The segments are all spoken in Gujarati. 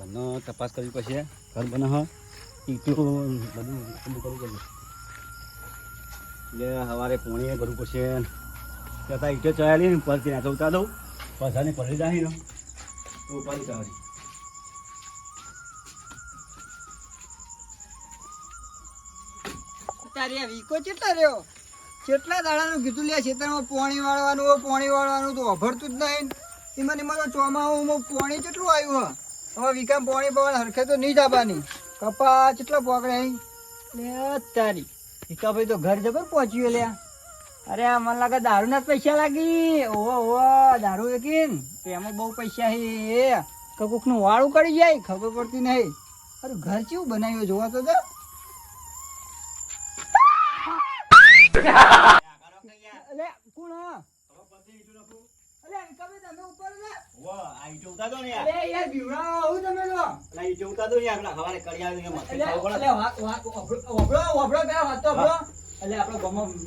ઘરનો તપાસ કરવી પડશે. ઘર બનાવ ઈટું બધું કરવું પડશે. એટલે સવારે પોણીએ કરવું પડશે. ત્યાં ઈટો ચડાવી ને પરથી ના ઉતાર દઉં. પસાને પડી જાય તો ઉપાડી કાઢી તારી રહ્યો? કેટલા દાડાનું કીધું લે ખેતરમાં પોણી વાળવાનું પોણી વાળવાનું તો અભરતું જ નહીં. એમાં એમાં તો પોણી કેટલું આવ્યું હ હવે વિકામ પોણી પવન હરખે તો નહીં જવાની. કપા કેટલા પોકડે લે તારી. વીકા ભાઈ તો ઘર જબર પહોંચ્યું લ્યા અરે મને લાગે દારૂ ના પૈસા લાગી. ઓહો ઓહો દારૂ એકીન તો એમાં બહુ પૈસા હે. કોકનું વાળું કરી જાય ખબર પડતી નહીં. અરે ઘર કેવું બનાવ્યું જોવા તો કોણ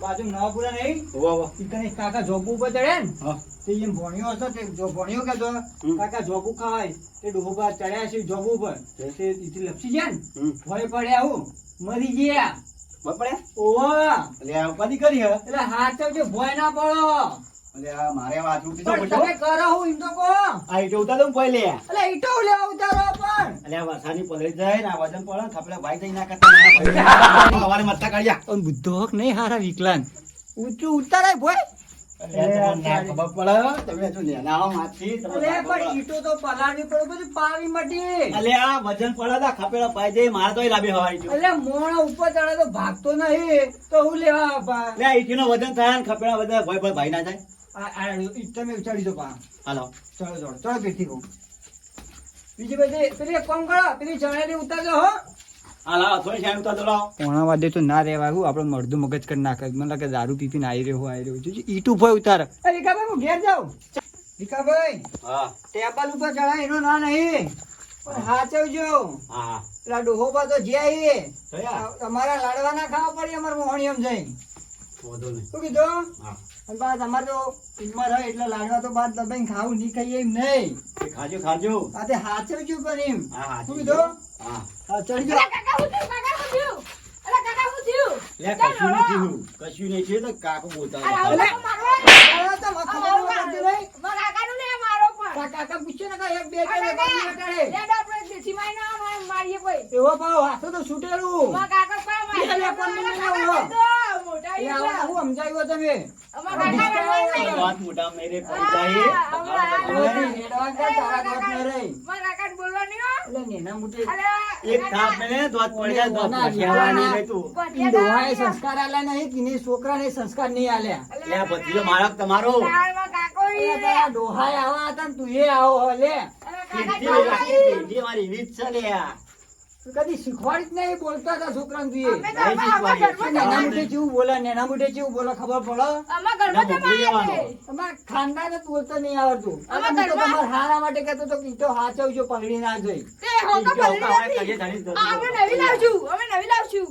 બાજુ નવા નહીં. કાકા જોબ ઉપર ચડે ને તે એમ ભણ્યો હતો ભણ્યો કે કાકા જોબ ખાવાય. તે ડોબા ચડ્યા છે જોબ ઉપર. તે લપસી જાય ને ભય પડે આવું. મરી ગયા. બપડે ઓહો. એટલે કરી એટલે હાથ ભય ના પડો. મારે વાત તો પડ્યો તમે કરો હું એમ તો આ ઈટો ઉતાર દો ને એટલે ઈટો લેવા ઉતારો પણ. એટલે આ વરસાદની પલળી જાય ને આ વજન પડે ને થપડે ભાઈ થઈ ના કરતા સવારે મત્તા કાઢ્યા. બુદ્ધો હક નહીં હારા ઊંચું ઉતારાય તો તા તો ભાગતો નહીં તો હું લેવા વજન થાય ખપેડા ખપેલા બધા ભાઈ ના ઈટ તમે ઉચાડી દો પા હાલો. ચલો ચલો. ચલો પેથી કહું બીજી બધી પેલી એક કામ કરો પેલી ચણેલી ઉતારજો હો. હાલો થોડી શાયદ ઉતાર દો લાવો પોણા વાદે તો ના રહેવાયું આપણે મળદું મગજ કરી નાખે. મને લાગે દારૂ પીપીને આવી રહ્યો આવી રહ્યો છે ઈટુ ભાઈ ઉતાર. એ વિકાભાઈ હું ઘેર જાઉં. વિકાભાઈ ટેબલ ઉપર ચડાય એનો ના નહીં. પણ હાચવજો. હા. પેલા ડોહોબા તો જ્યાં તમારા લાડવા ના ખાવા પડે અમારે મોહણી એમ જઈ વધુ નહીં. શું કીધું? અને બાદ અમારે તો એટલે લાડવા બાદ દબાઈને ખાવું નહીં ખાઈએ એમ નહીં. ખાજો ખાજો. આ હાચવજો પણ એમ. શું કીધું? હા. કશું નહીં કાકો બોલતા કાકા પૂછ્યો ને કાંઈ બે બે મારીએ એવો ભાવ હાથો તો છૂટેલું. કાકા ના ને. ન સંસ્કાર આલ્યા નહીં કે નહીં છોકરાને સંસ્કાર નહીં આલ્યા. બધી મારો કે તમારો. તારા આવા હતા ને તું એ આવો લે. મારી જ છે કદી શીખવાડી જ નહીં બોલતા હતા છોકરા તું નેના મોટે કેવું બોલે નેના મોટે કેવું બોલે ખબર પડે. તમારા ખાનદાન જ બોલતા નહીં આવડતું. તમારા હારા માટે કહેતો તો કે ઈ તો હાચવજો પગડી ના જઈ. અમે નવી લાવશું અમે નવી લાવશું.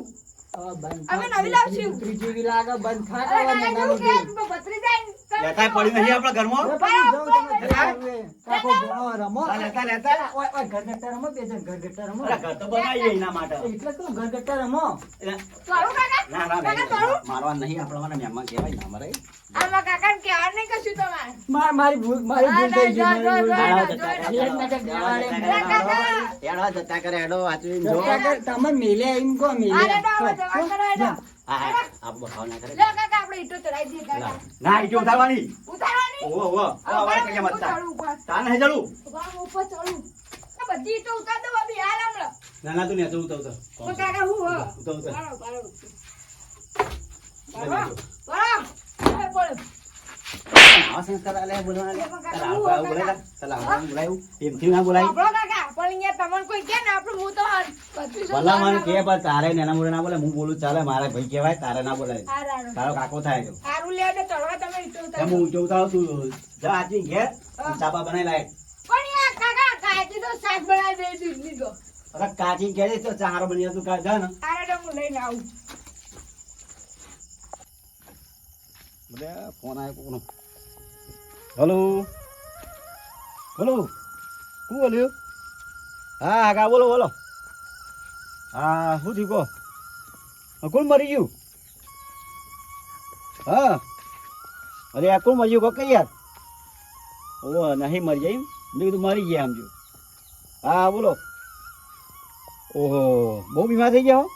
અમે નવી લાવશું. કૂતરી જેવી લાગે બંધ થા અરે કરવા કાકા નેના કેવું મોટી. કે ભત્રીજા ને તમે પડી નથી આપણા ઘરમાં હવે પછી જાઉં તમે ઘરે હવે. કાકો રમો. લેતા લેતા ઓય, ઓય, ઘરગથ્થા રમો, બે જણ ઘરગથ્થા રમો. અરે ઘર તો બનાવીએ એના માટે એટલે કહું, ઘરગથ્થા રમો. એટલે કાકા ના ના કાકા મારવા નહીં આપણા મહેમાન કહેવાય ના મરે આમાં કાકા ને નહીં કશું તમારે માર- મારી ભૂલ મારી થઈ ગઈ, જતા કરે, એડો વાંચીને જો કર, તમે મેલે એમ કો મેલે. અરે ના, હવે જવા કરો હેડો. હા. હા આપ બખાવ ના કરે. લે કાકા આપણે ઈંટો ચડાઈ દઈએ કાકા. ના ઈટો ઉતારવાની. ઉતારવાની? ઓહો ઓહો આ આ વાળા ઉપર કઈ મત ચડું ઉપર તાન હે જડું? ઉપર ઉપર ચડું. બધી ઈંટો ઉતાર દો બાબી હાલ હમણાં. ના ના તું ને ઉતર ઉતર. તો કાકા હું હો? ઉતર ઉતર બરાબર બરાબર બરાબર બરાબર બોલો. આવા સંસ્કાર આલે બોલવાના લે. તારા બોલાય તારા. આવતા આવું બોલાયું. ના બોલાય. કાકા? પણ અહીંયા તમને કોઈ કે ને આપણું હું તો ભલા મને કે પણ તારે નેના મોઢે ના બોલે હું બોલું ચાલે મારા ભાઈ કહેવાય તારે ના હારું. તારો કાકો થાય તો. હારું લે એટલે ચડવા તમે હું તું જા આજી ઘેર. બનાવી લાય. પણ યાર કાકા કાચી તો શાક બનાવી દે દૂધની તો. અરે કાચી ઘેર તો ચારો બની તું કા જા ને. હારે તો હું લઈને આવું. બધે ફોન આવ્યો કોનો હલો. હલો. શું બોલ્યું? હા કાકા બોલો બોલો. હા, શું થયું કહો? કોણ મરી ગયું? હા. અરે, આ કોણ મરી ગયું? કહો કઈ યાર? ઓ નહીં મરી જાય એમ? મેં કીધું મરી ગયા સમજો હા, બોલો. ઓહો, બહુ બીમાર થઈ ગયા હો?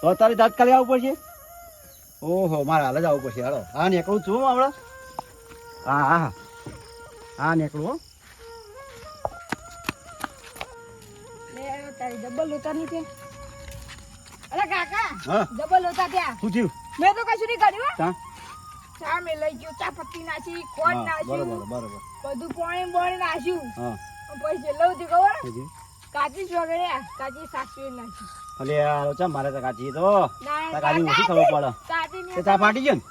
તો અત્યારે તાત્કાલિક આવવું પડશે? ઓહો, મારે હાલ જ આવવું પડશે. હાલો. હા, નીકળું છું હા હા હા. હા, નીકળું હો લે તારી ડબલ લોતા ની છે. અરે કાકા ડબલ લોતા ત્યાં શું થયું? મેં તો કશું નહીં કર્યું હા. ચા? મેં લઈ ગયું ચા પત્તી નાખી હા નાખ્યું. બરોબર બધું પાણી બોણી નાખ્યું. હા. પછી છેલ્લે સુધી ખબર? કાચી વગેરે કાચી સાસવી નાખી. અલે ચા મારે તો કાચી તો? કાચી ઓછી ખબર પડે. ચા ગયો ને?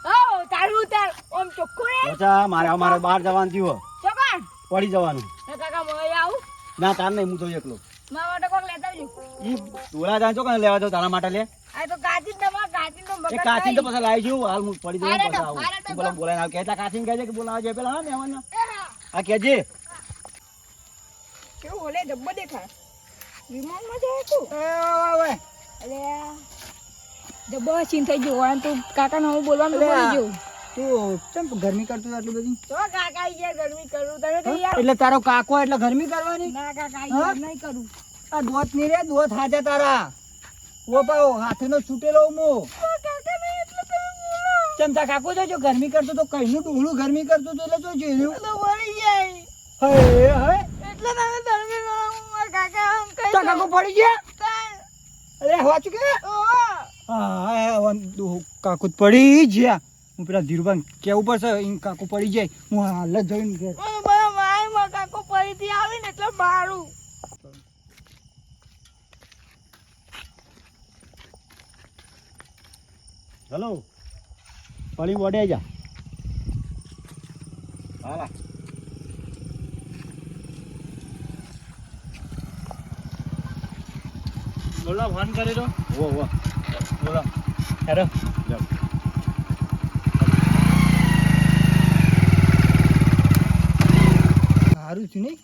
તારું ઉતાર. ઓમ ચોખ્ખું રે. ચા મારે હવે બહાર જવાનું થયું. ચોકણ પડી જવાનું. કાકા મોય આવું. ના તાર નહીં હું તો એકલો. મારા ઈ જાય છો કે લેવા જાવ તારા માટે લે. આ તો કાચી તમાર કાચી નો એ કાચી તો પછી લાવી છું. હાલ હું પડી જવું પછી આવું. હારે તો તું પેલા બોલાઈને આવ. કહેતા કાચીને કહેજે કે બોલાવા પેલા હા મહેમાનને? આ કહેજે. કેવું ઓલે ડબ્બો દેખાય? વિમાનમાં જાય તું? હવે અલે ડબ્બો ચીન થઈ ગયો. વાન તું કાકાને હું બોલવાનું બોલી ગયું. તું ગરમી કરતું આટલી બધી? તો કાકા ગરમી કરું. તમે એટલે તારો કાકો એટલે ગરમી કરવાની? ના કાકા નહીં કરું. આ દોતની રે દોત હાજે તારા. ઓ પાઓ હાથનો છૂટેલો મો ચમતા કાકો જો ગરમી કરતો તો કઈનું ડોહળું ગરમી કરતો તો એટલે જો જોયું તો વળી જાય. હે હે. એટલે તમે ગરમી નો કાકા આમ કઈ તા કાકો પડી ગયા? અરે હવા કે હા કાકુ તો પડી ગયા. હું પેલા ધીરુભાઈ કેવું પડશે કાકુ પડી જાય. હું હાલ જ જઈને કાકો પડી આવે ને એટલે મારું હલો. પાણી વડે જા. હાલા. બોલા ફોન કરી દો. ઓ ઓ બોલા. હેરો જાઓ સારું છે નહીં.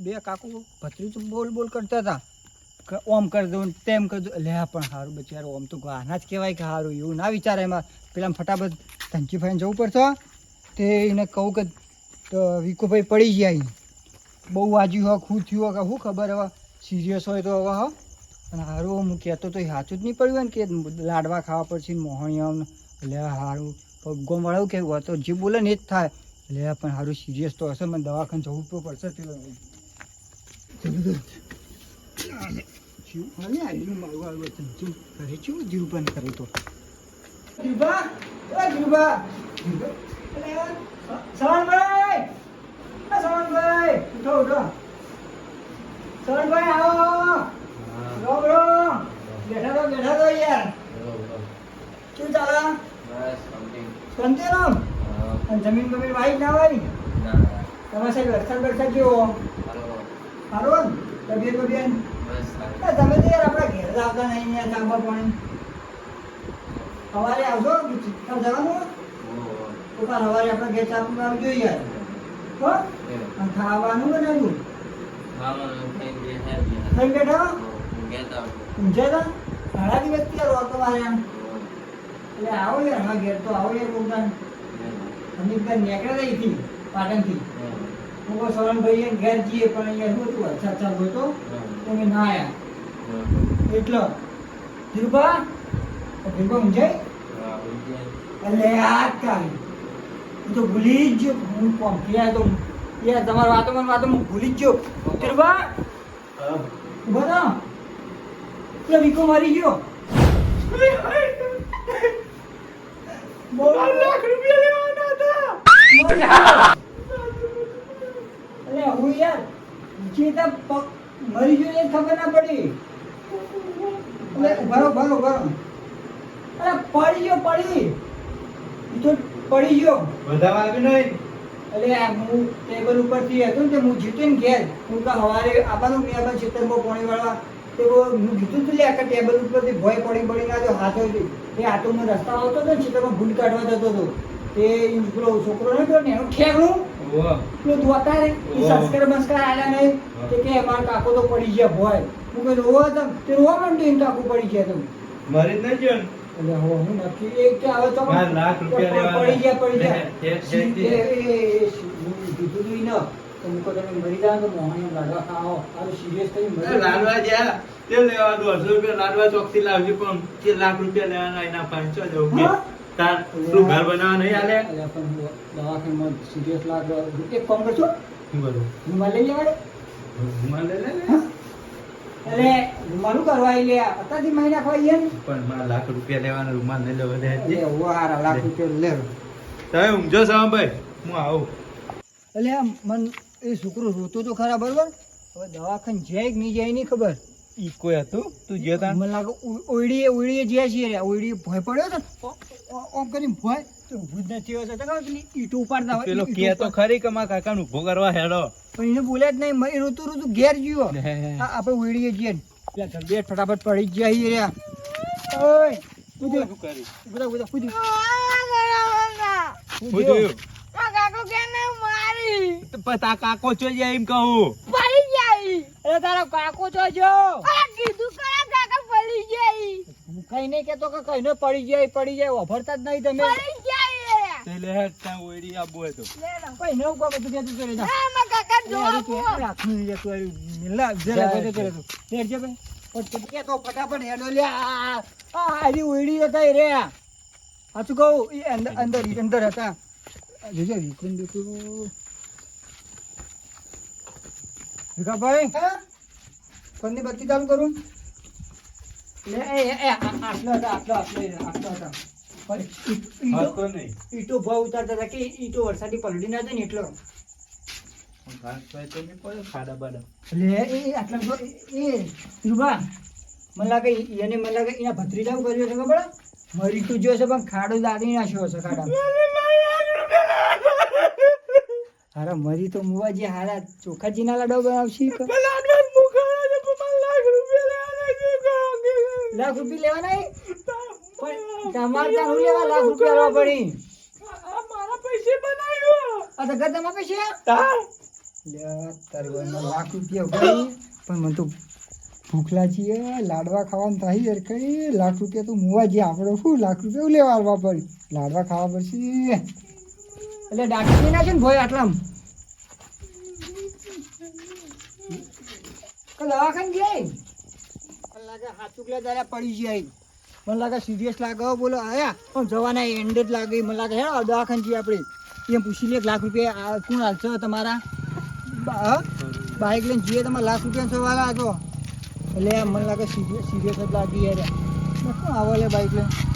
બે કાકુ ભત્રીજું બોલ બોલ કરતા હતા. ઓમ કરી દઉં તેમ કરી દઉં. લે પણ સારું બચારો ઓમ તો ગાના જ કહેવાય કે સારું એવું ના વિચારે એમાં. પેલા ફટાફટ ધનજી ભાઈને જવું પડશે તે એને કહું કે વિકુભાઈ પડી અહીં. બહુ વાજ્યું હોય શું થયું હોય કે શું ખબર હવે? સિરિયસ હોય તો હવે, હા. અને સારું હું કહેતો તો સાચું જ નહીં પડ્યું ને કે લાડવા ખાવા પડશે ને મોહણીયાઓને લે સારું પગ્ગો મળવું કે તો જે બોલે ને એ જ થાય. લે પણ સારું સિરિયસ તો હશે, મને દવાખાને જવું તો પડશે તે જીવ મને આવીને મારું આવ્યું. જીવ ઘરે કેવું જીવ પણ કરું તો જીવબા, એ જીવબા. એ સવનભાઈ! ઉઠો, ઉઠો. સવનભાઈ, આવો. રોમ, રોમ. બેઠા તો, બેઠા તો જમીન બમીન વાઈ ના વાઈ તમારે સાહેબ વરસાદ વરસાદ કેવો તબિયત બબિયત તમે તો યાર આપણા ઘેર આવતા નહીં યાર તાંબા પાણી. સવારે આવશો કાલ જવાનું તો કાલ સવારે આપણે ઘેર ચા આવજો યાર. હો? અને ખાવાનું બનાવ્યું? ખાઈ બેઠા? ઊંઝા ઘણા દિવસ યાર રોતો મારે એમ. એટલે આવો યાર હા ઘેર તો આવો યાર બોલતા અમિતભાઈ નીકળ્યા અહીંથી પાટણથી. હું. કહું સવનભાઈ ઘેર જઈએ પણ અહીંયા શું હતું? વરસાદ ચાલુ હતો તો ના આવ્યા એટલો? ધીરુભા? ધીરુભા ઊંઝાઈ એટલે આ કાંઈ હું તો ભૂલી જ ગયો. હું પંપી આવ્યો તો યાર તમારી વાતો મને વાતો હું ભૂલી જ ગયો. ધીરુભા? ઊભા થા પેલો વિકો મારી ગયો. લાખ રૂપિયા લેવાના હતા. અરે હું યાર મરી ગયો એ ખબર ના પડી. ભરો ભરો ભરો અરે પડી ગયો પડી. ઈ તો પડી ગયો. અરે આ હું ટેબલ ઉપરથી હતો ને તે હું જીતું ને ઘેર. હું તો સવારે આવવાનું મેં આપણે ચિત્તરમાં પોણી વાળવા તે હું જીતું તું લે કે ટેબલ ઉપરથી ભોય પડી પડી ના જો હાથોથી એ હાથો રસ્તા આવતો હતો ને ચિત્તરમાં ભૂલ કાઢવા જતો હતો. તે પેલો છોકરો નહોતો ને એનું ઠેકણું પેલો ધોતા રે સંસ્કાર બંસ્કાર આલ્યા નહીં તે કે મારા કાકો તો પડી ગયા ભોય. હું કહું રોવા તમ તે રોવા માંડી એમ કાકો પડી ગયા તમે મરી જ નહીં એટલે હો હું નક્કી એક કે હવે તો લાખ રૂપિયા. પડી ગયા પડી ગયા. કીધું તું ન. તમે મૂકો તમે મરી જાઓ તો મોહન લાડવા ખાઓ. આ સિરિયસ થઈ મરી લાડવા જ્યાં? તે લેવા દોઢસો રૂપિયા લાડવા ચોકથી લાવજો પણ તે લાખ રૂપિયા લેવાના એના પાંચસો જ કે? તાર તું ઘર બનાવવા નહીં આલે? દવાખાનામાં સિરિયસ લાગ. એક કામ કરશો બરોબર રૂમાલ લઈ લેવાડે રૂમાલ લઈ લે. એટલે રૂમાલું કરવા લે અત્યારથી મહિના ખવાઈ ગયા પણ મારા લાખ રૂપિયા લેવાના રૂમાલ નહીં લેવા દે એટલે વારા લાખ રૂપિયા લે. તમે ઊંઘજો છો ભાઈ હું આવું. એટલે મન એ છોકરો રોતો તો ખરા બરોબર? હવે દવાખાને જાય કે નહીં જાય નહીં ખબર. ઈ કોઈ હતું. તું જે તાણ? મને લાગે ઓઈડીએ ઓઈડીએ ઓયડીએ છે રે. ઓયડીએ ભય પડ્યો તો ઓમ કરીને ભય. તો ભૂત નથી હોતો. તો કહો કે ઈંટો ઉપાડતા હોય. પેલો કે તો ખરી કે મારા કાકાને ઊભો કરવા હેડો? પણ એને બોલે જ નહીં. એ ઋતુ ઋતુ ઘેર આ આપણે ઓયડીએ જઈએ પેલા ફટાફટ પડી જ જાય રે. ઓય શું કરી કૂદો કૂદો કાકો કે મારી? તો પણ કાકો ચોઈ જાય એમ કહું? જાય અરે તારો કાકો તો જો આ કીધું કરા કાકા પડી જાય હું કઈ નહીં કેતો કે કઈ પડી જાય પડી જાય ઓફરતા જ નહીં તમે પડી જાય તે લે હેડ ત્યાં ઓઈડી આ બોય તો લે લો કઈ નવું કામ તું કેતું કરે જા આ માં કાકા જો આપો રાખું નહીં જતું આવ્યું. મિલા, જરા બધે કરે તું. લેટ જે ભાઈ. ફટ- કે તો ફટાફટ હેડો લે. આ- આ હારી ઉયડી હતા રે. સાચું કહું, અંદર અંદર અંદર હતા આ જોજે વિક્રમ દેખ્યું. વિકાભાઈ ફોનની બત્તી ચાલુ કરું? લે એ એ, આટલો હતા આટલો આટલો આટલો હતા. પણ ઈટો ભાવ ઉતારતા હતા કે ઈટો વરસાદી પલડી ના જાય ને એટલો. ઘાસ પાય તો નહીં પડે ખાડા બાડા. લે એ એ આટલા બધો એ એ રૂબા મને લાગે એને મને લાગે એના ભત્રીજાઓ કર્યો છે ખબર? મરી તું જો છે પણ ખાડો દાદી નાખ્યો છે ખાડા હારા મરી તો મુવાજી હારા ચોખાજીના લાડવા બનાવશી લાખ રૂપિયા લેવાના પણ તમારે ત્યાં હું લેવા લાખ રૂપિયા લેવા પડી? આ તો ગધામાં પૈસા? લાખ રૂપિયા ઉઘાડી પણ મને તો ભૂખ છીએ લાડવા ખાવાનું થાય યાર કઈ. લાખ રૂપિયા તો મુવા જે આપણે શું લાખ રૂપિયા લેવા આવવા પડી? લાડવા ખાવા પડશે. એટલે ડાકી ના છે ને ભોય આટલામ. કે દવાખાને ગયા મને લાગે હાથુકલા દાડા પડી જાય. મને લાગે સિરિયસ લાગે. બોલો. આયા. પણ જવાના એન્ડ લાગે. મને લાગે, હે દવાખાને જઈએ આપણે. એમ પૂછી લે, લાખ રૂપિયા કોણ હાલશે તમારા? બાઇક લઈને જઈએ તમારે લાખ રૂપિયા સવાલ આજો એટલે મને લાગે સિરિયસ જ લાગી યાર. શું આવો બાઇક લઈને.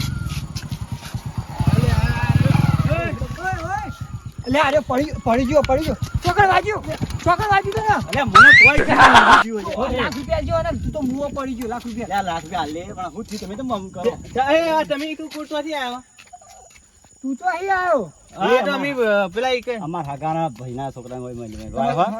એટલે અરે પડી પડી ગયો પડી ગયો. ચોકડ વાગ્યો. ચોકડ વાગ્યું તો ને. મને કોઈ કે લાખ રૂપિયા જો ને તું તો મુઓ પડી ગયો લાખ રૂપિયા. લાખ રૂપિયા લે પણ હું તમે તો મમ કરો. તમે ઈટુ કોટવાથી આવ્યા તું તો અહીં આવ્યો એ તો અમે પેલા ઈ કે અમાર હગાના ભાઈના છોકરા હોય મને હા?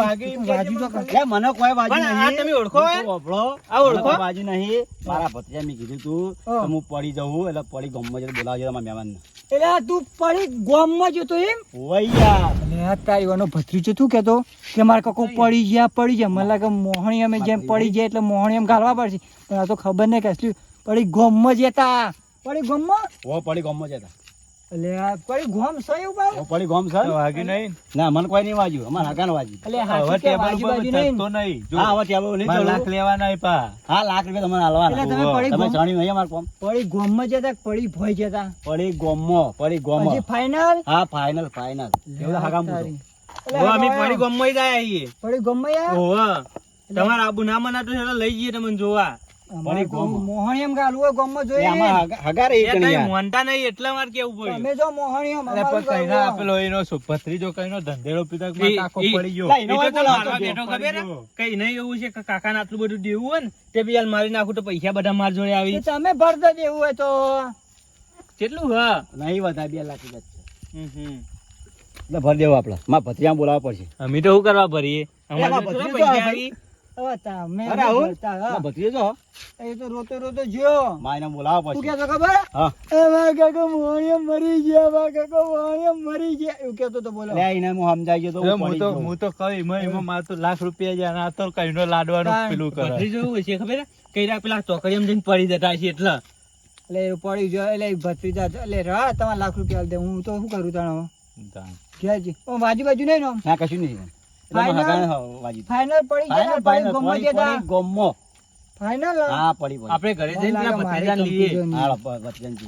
વાગી વાજી તો છે. મને કોઈ બાજુ નહીં આ તમે ઓળખો? ઓળખો? આ ઓળખો? વાજી નહીં. મારા ભત્રીજા મેં કીધું તું હા. પડી જઉં એટલે પડી ગમમાં જઈને બોલાવજો તમારા મહેમાનને. એટલે તું પડી ગોમમાં જતો એમ? વૈયા અને આ તારી ભત્રીજો તું કેતો? કે મારે કકો પડી ગયા પડી ગયા. મને લાગે મોહણી અમે જેમ પડી જાય એટલે મોહણી એમ ગાળવા પડશે. પણ આ તો ખબર નહીં કે પડી ગોમમાં જતા પડી ગોમમાં? ઓ પડી ગોમમાં જતા એટલે પડી ગોમ પડી ગમ સર વાગ્યું નહીં. ના મને કોઈ નહીં વાગ્યું. અમારા હગાને વાગ્યું. એટલે હવે કે ટેબલ બાજુ નહીં? થતો નહીં. હા હવે ત્યાં નહીં મારે લાખ ચડવું. લેવાના આપ્યા હા લાખ રૂપિયા તમને હાલવાના. એટલે તમે પડી ગોમ જાણ્યું નહીં અમારે કોમ? પડી ગોમમાં જતા પડી ભોય જતા? પડી ગોમમાં પડી પછી ગોમમાં ફાઇનલ હા ફાઇનલ ફાઇનલ એવું હગામ પૂછો. ઓ અમે પડી ગમમાં જ આયા છીએ. પડી ગોમમાં યાર ઓહો. તમારા આબુ ના મનાતું તો લઈ જઈએ તમને જોવા. હોય ગોમમાં જોઈએ. મોનતા નહીં એટલા કેવું પડ્યું? જો અરે પણ આપેલો એનો કઈનો ધંધેડો કાકો પડી ગયો? લાઈ, તો હોય તને બોલાવતો મારવા બેઠો ખબર કઈ નહીં એવું છે કે કાકાને આટલું બધું દેવું હોય ને તે બી હાલ મારી નાખું તો પૈસા બધા માર જોડે આવી. તમે ભરતા એવું હોય તો. કેટલું હા? નહીં વધારે બે લાખ રૂપિયા હમ. એટલે ભરી દેવું આપણે મારા ભત્રીયા બોલાવવા પડશે. અમે તો શું કરવા ભરીએ? અમારે પૈસા આવે. આવી હવે તમે અરે આવું? બોલતા, હા. ના, ભત્રીજો હો. એ તો રોતો રોતો જ્યો. માયને બોલાવો શું પછી કહેતો ખબર? હા. એ મારા કાકા મોણિયા મરી ગયા મારા કાકા મોણિયા મરી ગયા. એવું કહેતો તો બોલો. લે એને હું સમજાઈ તો તો હું હું પડી તો ગયો. હું તો કહી એમાં એમાં મારે તો લાખ રૂપિયા જાય આ લાડવાનું પેલું કરે. ભત્રીજો ખબર? હે? કઈરા પેલા ચોકડીયામાં જઈને પડી જતા છે એટલે. એટલે પડી જો એટલે ભત્રીજા એટલે રા તમારે લાખ રૂપિયા દે. હું તો શું કરું તાણ ક્યાં તાણ. બાજુ બાજુ નહીં ના કશું નહીં. ફાઇનલ પડી ગયા ગમો ગમો હા પડી પડી. આપણે ઘરે જઈને પેલા ભત્રીજાને લઈએ. હાલો પ-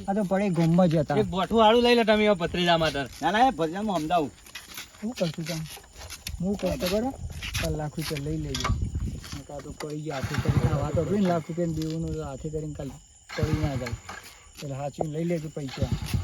આ તો પડી ગમો જ હતા એક બોઠું વાળું લઈ લે તમે ભત્રીજા માટે. ના ના એ હું સમજાવું. શું કરશું તમે? હું કહું તો બરાબર. રૂપિયા લઈ લેજો. કાં તો પડી ગયા હાથે કરીને આ વાતો કરીને લાખ રૂપિયા દેવાનું હાથે કરીને કાલ પડી ના જાય. એટલે સાચું લઈ લેજો પૈસા.